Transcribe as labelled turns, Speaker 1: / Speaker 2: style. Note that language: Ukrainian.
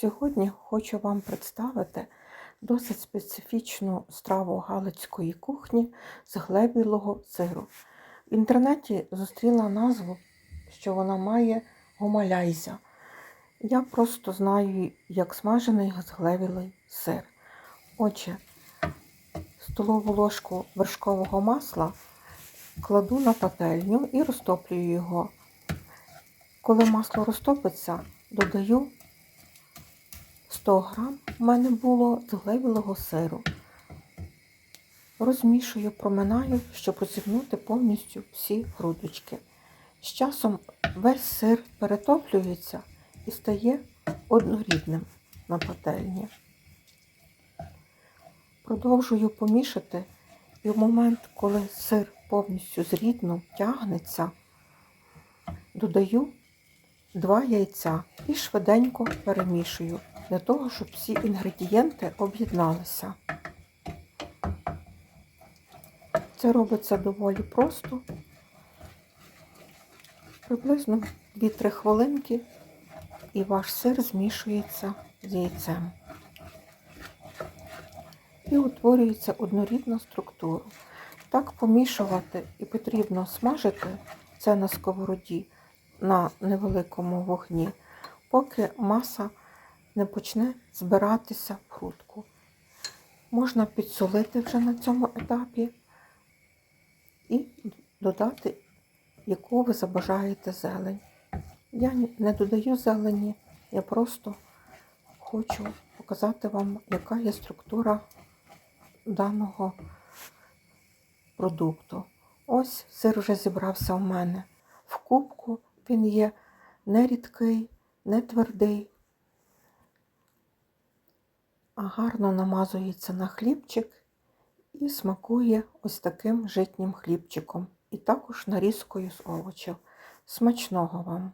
Speaker 1: Сьогодні хочу вам представити досить специфічну страву галицької кухні з глебілого сиру. В інтернеті зустріла назву, що вона має гомаляйзя. Я просто знаю, як смажений зглевілий сир. Отже, столову ложку вершкового масла кладу на пательню і розтоплюю його. Коли масло розтопиться, додаю 100 грам в мене було зглевілого сиру. Розмішую, проминаю, щоб розігнути повністю всі грудочки. З часом весь сир перетоплюється і стає однорідним на пательні. Продовжую помішати, і в момент, коли сир повністю зрідно тягнеться, додаю два яйця і швиденько перемішую для того, щоб всі інгредієнти об'єдналися. Це робиться доволі просто. Приблизно 2-3 хвилинки і ваш сир змішується з яйцем. І утворюється однорідна структура. Так помішувати і потрібно смажити це на сковороді на невеликому вогні, поки маса не почне збиратися в грудку. Можна підсолити вже на цьому етапі і додати, яку ви забажаєте зелень. Я не додаю зелені, я просто хочу показати вам, яка є структура даного продукту. Ось сир вже зібрався у мене в кубку. Він є не рідкий, не твердий, гарно намазується на хлібчик і смакує ось таким житнім хлібчиком. І також нарізкою з овочів. Смачного вам!